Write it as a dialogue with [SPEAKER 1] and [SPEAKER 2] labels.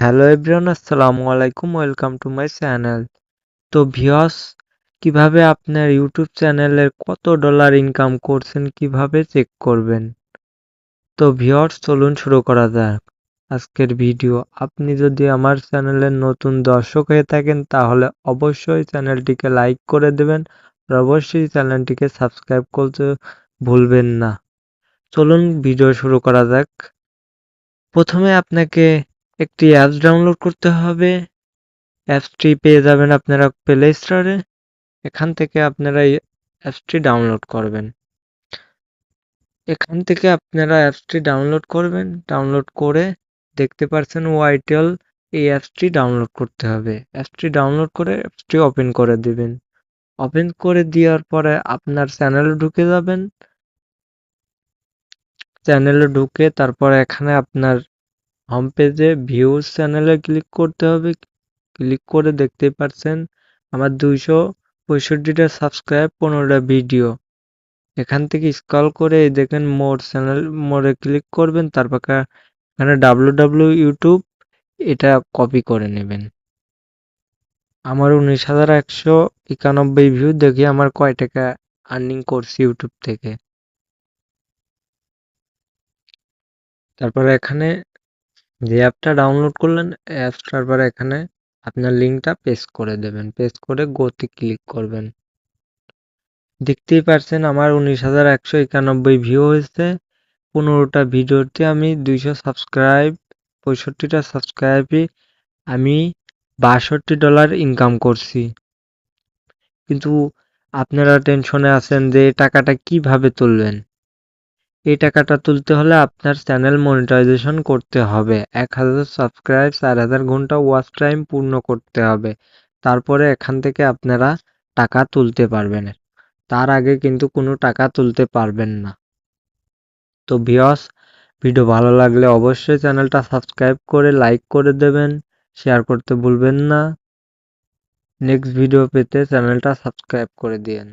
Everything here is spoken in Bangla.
[SPEAKER 1] হ্যালো এভরিওয়ান আসসালামু আলাইকুম ওয়েলকাম টু মাই চ্যানেল তো ভিওস কীভাবে আপনার ইউটিউব চ্যানেলের কত ডলার ইনকাম করছেন, কীভাবে চেক করবেন? তো ভিওস চলুন শুরু করা যাক। আজকের ভিডিও আপনি যদি আমার চ্যানেলের নতুন দর্শক হয়ে থাকেন, তাহলে অবশ্যই চ্যানেলটিকে লাইক করে দেবেন আর অবশ্যই চ্যানেলটিকে সাবস্ক্রাইব করতে ভুলবেন না। চলুন ভিডিও শুরু করা যাক। প্রথমে আপনাকে একটি অ্যাপস ডাউনলোড করতে হবে। অ্যাপসটি পেয়ে যাবেন আপনারা প্লে স্টোরে এখান থেকে আপনারা এই অ্যাপসটি ডাউনলোড করবেন। এখান থেকে আপনারা অ্যাপসটি ডাউনলোড করবেন। ডাউনলোড করে দেখতে পাচ্ছেন ওয়াইটেল এই অ্যাপসটি ডাউনলোড করতে হবে। অ্যাপসটি ডাউনলোড করে অ্যাপসটি ওপেন করে দিবেন। ওপেন করে দেওয়ার পরে আপনার চ্যানেলে ঢুকে যাবেন। চ্যানেলে ঢুকে তারপর এখানে আপনার হোম পেজে ভিউজ চ্যানেলে ক্লিক করতে হবে। ক্লিক করে দেখতেই পাচ্ছেন আমার দুইশো পঁয়ষট্টিটা সাবস্ক্রাইব পনেরোটা ভিডিও এখান থেকে স্ক্রল করে দেখেন মোর চ্যানেল মোরে ক্লিক করবেন তারপর এখানে ডাব্লু ডাব্লু ইউটিউব এটা কপি করে নেবেন। আমার উনিশ হাজার একশো একানব্বই ভিউ দেখি আমার কয় টাকা আর্নিং করছি ইউটিউব থেকে। তারপরে এখানে যে অ্যাপটা ডাউনলোড করলেন অ্যাপসটার পরে এখানে আপনার লিঙ্কটা পেস্ট করে দেবেন। পেস্ট করে গোতে ক্লিক করবেন। দেখতেই পারছেন আমার উনিশ হাজার একশো একানব্বই ভিউ হয়েছে। পনেরোটা ভিডিওতে আমি দুইশো সাবস্ক্রাইব পঁয়ষট্টিটা সাবস্ক্রাইবে আমি বাষট্টি ডলার ইনকাম করছি। কিন্তু আপনারা টেনশনে আছেন যে টাকাটা কীভাবে তুলবেন? এই টাকাটা তুলতে হলে আপনার চ্যানেল মনিটাইজেশন করতে হবে। এক হাজার সাবস্ক্রাইব চার হাজার ঘণ্টা ওয়াচ টাইম পূর্ণ করতে হবে। তারপরে এখান থেকে আপনারা টাকা তুলতে পারবেন। তার আগে কিন্তু কোনো টাকা তুলতে পারবেন না। তো ভিওস ভিডিও ভালো লাগলে অবশ্যই চ্যানেলটা সাবস্ক্রাইব করে লাইক করে দেবেন শেয়ার করতে ভুলবেন না। নেক্সট ভিডিও পেতে চ্যানেলটা সাবস্ক্রাইব করে দিন